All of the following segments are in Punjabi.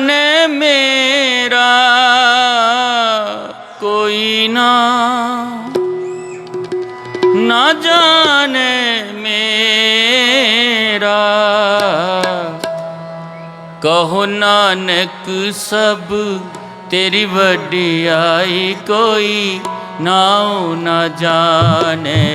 ਜਾਣੇ ਮੇਰਾ ਕੋਈ ਨਾ ਨਾ ਜਾਣੇ ਮੇਰਾ। ਕਹੋ ਨਾਨਕ ਸਭ ਤੇਰੀ ਵਡਿਆਈ ਕੋਈ ਨਾਉ ਨਾ ਜਾਣੇ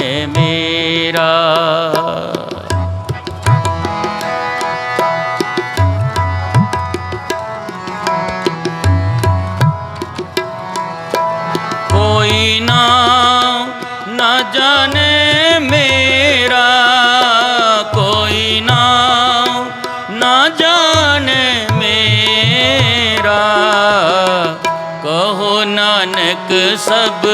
ਨਾਨਕ ਸਭ,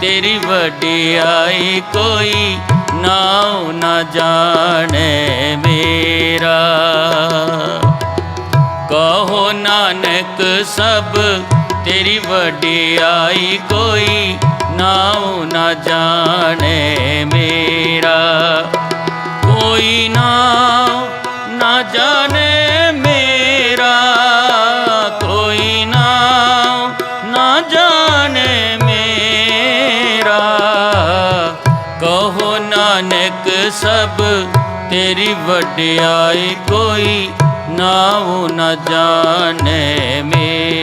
ਤੇਰੀ ਵਡਿਆਈ ਕੋਈ ਨਾਉ ਨਾ ਜਾਣੇ ਮੇਰਾ। ਕਹੋ ਨਾਨਕ ਸਭ, ਤੇਰੀ ਵਡਿਆਈ ਕੋਈ ਨਾਉ ਨਾ ਜਾਣੇ ਮੇਰਾ। ਸਭ ਤੇਰੀ ਵਡਿਆਈ ਕੋਈ ਨਾਉ ਨ ਜਾਣੇ ਮੇ।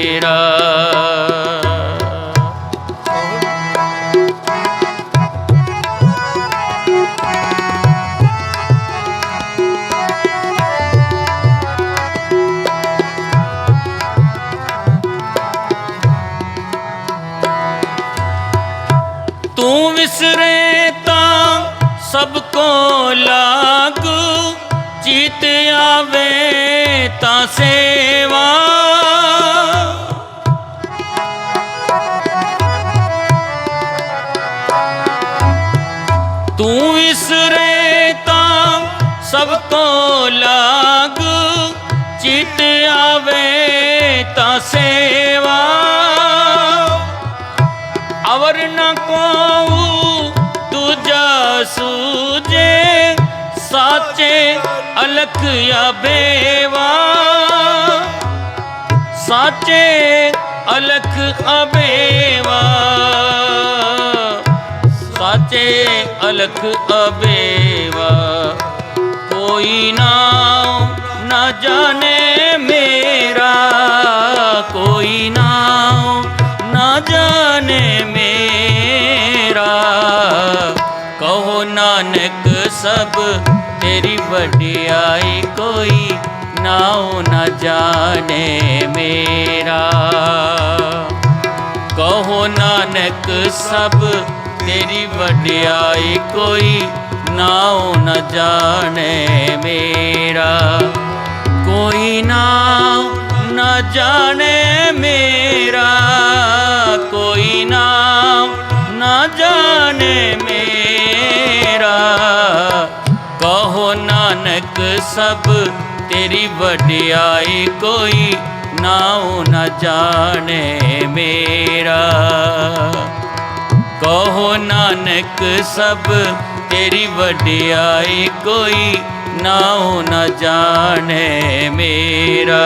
ਲਾਗ ਚੀਤ ਆਵੇ ਤਾਂ ਸੇਵਾ ਤੂੰ ਵਿਸਰੇ ਤਾਂ ਸਭ ਤੋਂ ਲਾਗ ਚਿਤ ਆਵੇ ਤਾਂ ਸੇਵਾ ਅਵਰ ਨ ਕੋ ਅਲਖ ਅਬੇਵਾ ਸਾਚੇ ਅਲਖ ਅਬੇਵਾ ਸਾਚੇ ਅਲਖ ਅਬੇਵਾ ਕੋਈ ਨਾ ਨਾ ਜਾਣੇ ਮੇਰਾ। ਕੋਈ ਨਾ ਨਾ ਜਾਣੇ ਮੇਰਾ। ਕਹੋ ਨਾਨਕ ਸਭ ਤੇਰੀ ਵਡਿਆਈ ਕੋਈ ਨਾਉ ਨਾ ਜਾਣੇ ਮੇਰਾ। ਕਹੋ ਨਾਨਕ ਸਭ ਤੇਰੀ ਵਡਿਆਈ ਕੋਈ ਨਾਉ ਨ ਜਾਣੇ ਮੇਰਾ। ਕੋਈ ਨਾਉ ਨਾ ਜਾਣੇ ਮੇਰਾ। ਕੋਈ ਨਾਉ ਨ ਜਾਣੇ ਮੇਰਾ। ਨਾਨਕ ਸਭ, ਤੇਰੀ ਵਡਿਆਈ ਕੋਈ ਨਾਉ ਨ ਜਾਣੇ ਮੇਰਾ। ਕਹੋ ਨਾਨਕ ਸਭ, ਤੇਰੀ ਵਡਿਆਈ ਕੋਈ ਨਾਉ ਨਾ ਜਾਣੇ ਮੇਰਾ।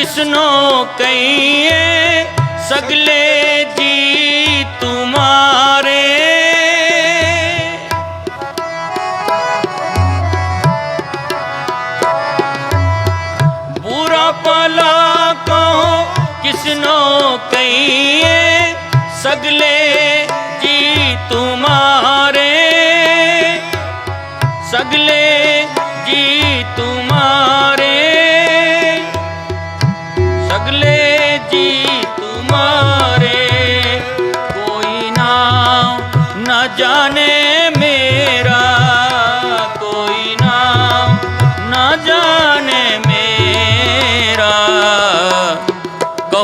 किसनो कहिए सगले जी तुम्हारे बुरा पला कहो किसनो कहिए सगले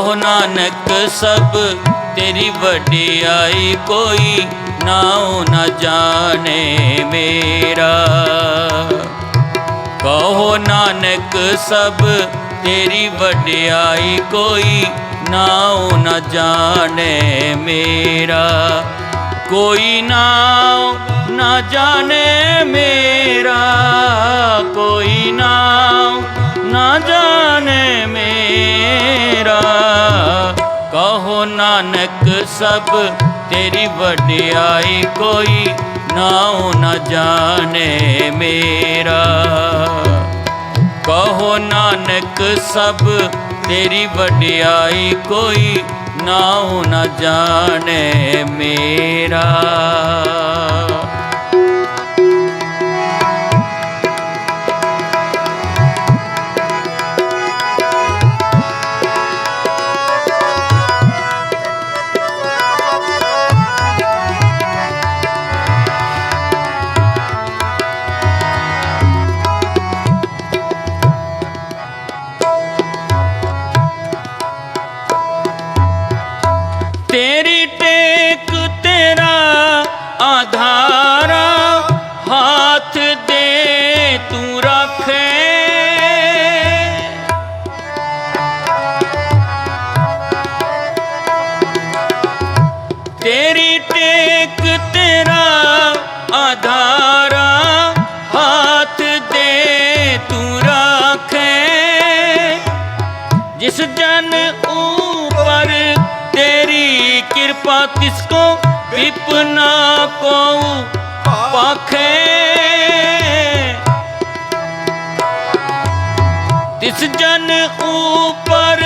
ਕਹੋ ਨਾਨਕ ਸਭ, ਤੇਰੀ ਵਡਿਆਈ ਕੋਈ ਨਾਉ ਨਾ ਜਾਣੇ ਮੇਰਾ। ਕਹੋ ਨਾਨਕ ਸਭ, ਤੇਰੀ ਵਡਿਆਈ ਕੋਈ ਨਾਉ ਨਾ ਜਾਣੇ ਮੇਰਾ। ਕੋਈ ਨਾਉ ਨਾ ਜਾਣੇ ਮੇਰਾ, ਕੋਈ ਨਾਉ ਨਾ ਜਾ ਕਹੋ ਨਾਨਕ ਸਭ, ਤੇਰੀ ਵਡਿਆਈ ਕੋਈ ਨਾਉ ਨ ਜਾਣੇ ਮੇਰਾ। ਕਹੋ ਨਾਨਕ ਸਭ, ਤੇਰੀ ਵਡਿਆਈ ਕੋਈ ਨਾਉ ਨ ਜਾਣੇ ਮੇਰਾ। ਤੇਰੀ ਟੇਕ ਤੇਰਾ ਆਧਾਰਾ, ਹੱਥ ਦੇ ਤੂੰ ਰੱਖੇ। ਜਿਸ ਜਨ ਉਪਰ ਤੇਰੀ ਕਿਰਪਾ ਤਿਸ ਕੋ ਵਿਪਨਾ ਕੋ ਪਾਖੇ। ਤਿਸ ਜਨ ਉਪਰ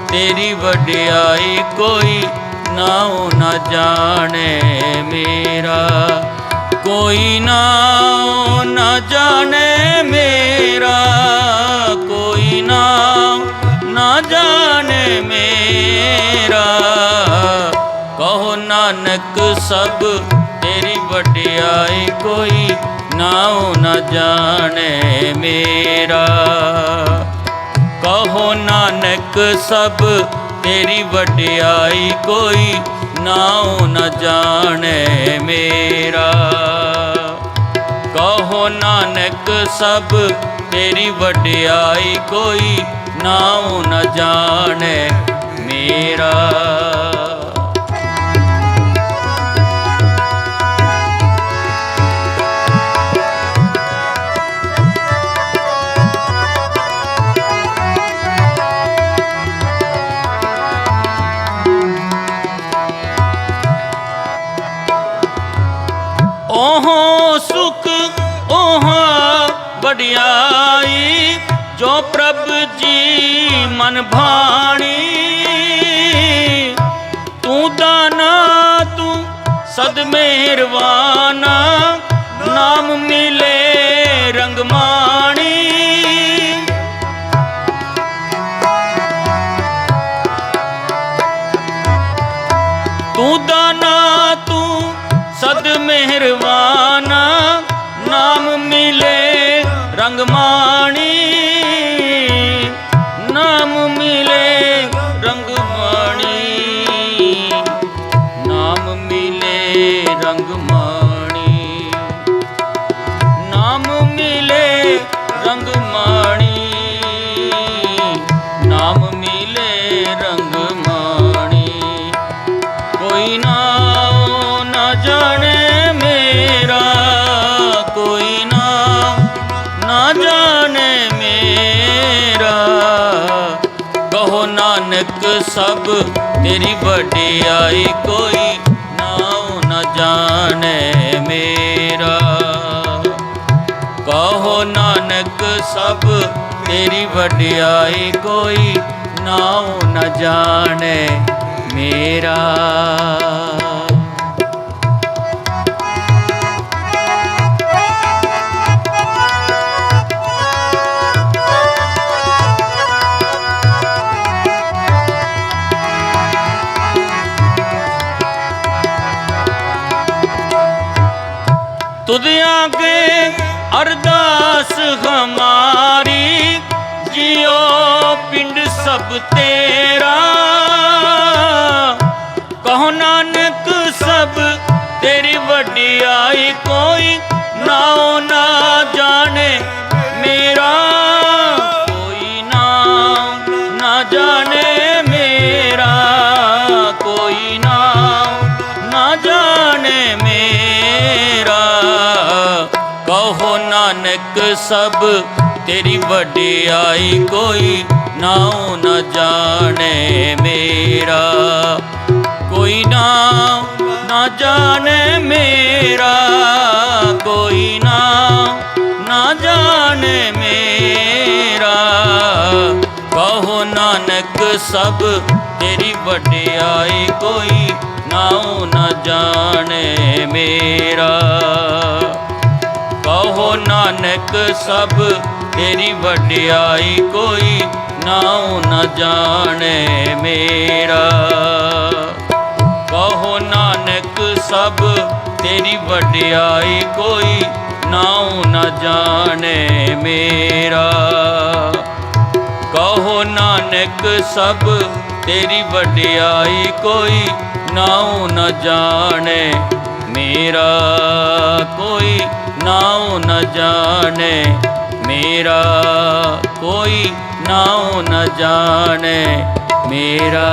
ਤੇਰੀ ਵਡਿਆਈ ਕੋਈ ਨਾਉ ਨਾ ਜਾਣੇ ਮੇਰਾ। ਕੋਈ ਨਾਉ ਨਾ ਜਾਣੇ ਮੇਰਾ। ਕੋਈ ਨਾਉ ਨਾ ਜਾਣੇ ਮੇਰਾ। ਕਹੋ ਨਾਨਕ ਸਭ ਤੇਰੀ ਵਡਿਆਈ ਕੋਈ ਨਾਉ ਨਾ ਜਾਣੇ ਮੇਰਾ। ਕਹੋ ਨਾਨਕ ਸਭ, ਤੇਰੀ ਵਡਿਆਈ ਕੋਈ ਨਾਉ ਨ ਜਾਣੇ ਮੇਰਾ। ਕਹੋ ਨਾਨਕ ਸਭ, ਤੇਰੀ ਵਡਿਆਈ ਕੋਈ ਨਾਉ ਨ ਜਾਣੇ ਮੇਰਾ। ਮਨ ਭਾਣੀ। ਤੂੰ ਦਾਨਾ, ਤੂੰ ਸਦ ਮਿਹਰਵਾਨਾ, ਨਾਮ ਮਿਲੇ ਰੰਗ ਮਾਣੀ। ਤੂੰ ਦਾਨਾ, ਤੂੰ ਸਦ ਮਿਹਰਵਾਨਾ, ਨਾਮ ਮਿਲੇ ਰੰਗ ਮਾਣੀ। ਸਭ, ਤੇਰੀ ਵਡਿਆਈ ਕੋਈ ਨਾਮ ਨ ਜਾਣੇ ਮੇਰਾ। ਕਹੋ ਨਾਨਕ ਸਭ, ਤੇਰੀ ਵਡਿਆਈ ਕੋਈ ਨਾਉ ਨ ਜਾਣੈ ਮੇਰਾ। ਤੁਧ ਆਗੇ ਅਰਦਾਸ ਹਮਾਰੀ ਜਿਉ ਪਿੰਡ ਸਭ ਤੇਰਾ। ਕਹੋ ਨਾਨਕ ਸਭ ਤੇਰੀ ਵਡਿਆਈ ਕੋਈ ਨਾਨਕ ਸਭ, ਤੇਰੀ ਵਡਿਆਈ ਕੋਈ ਨਾਉ ਨ ਜਾਣੇ ਮੇਰਾ। ਕੋਈ ਨਾਮ ਨਾ ਜਾਣੇ ਮੇਰਾ, ਕੋਈ ਨਾਮ ਨਾ ਜਾਣੇ ਮੇਰਾ। ਕਹੋ ਨਾਨਕ ਸਭ, ਤੇਰੀ ਵਡਿਆਈ ਕੋਈ ਨਾਉ ਨ ਜਾਣੇ ਮੇਰਾ। ਕਹੋ ਨਾਨਕ ਸਭ, ਤੇਰੀ ਵਡਿਆਈ ਕੋਈ ਨਾਉ ਨ ਜਾਣੇ ਮੇਰਾ। ਕਹੋ ਨਾਨਕ ਸਭ, ਤੇਰੀ ਵਡਿਆਈ ਕੋਈ ਨਾਉ ਨ ਜਾਣੇ ਮੇਰਾ। ਕਹੋ ਨਾਨਕ ਸਭ, ਤੇਰੀ ਵਡਿਆਈ ਕੋਈ ਨਾਉ ਨ ਜਾਣੇ ਮੇਰਾ। ਕੋਈ ਨਾਉ ਨ ਜਾਣੇ ਮੇਰਾ ਕੋਈ ਨਾਉ ਨ ਜਾਣੇ ਮੇਰਾ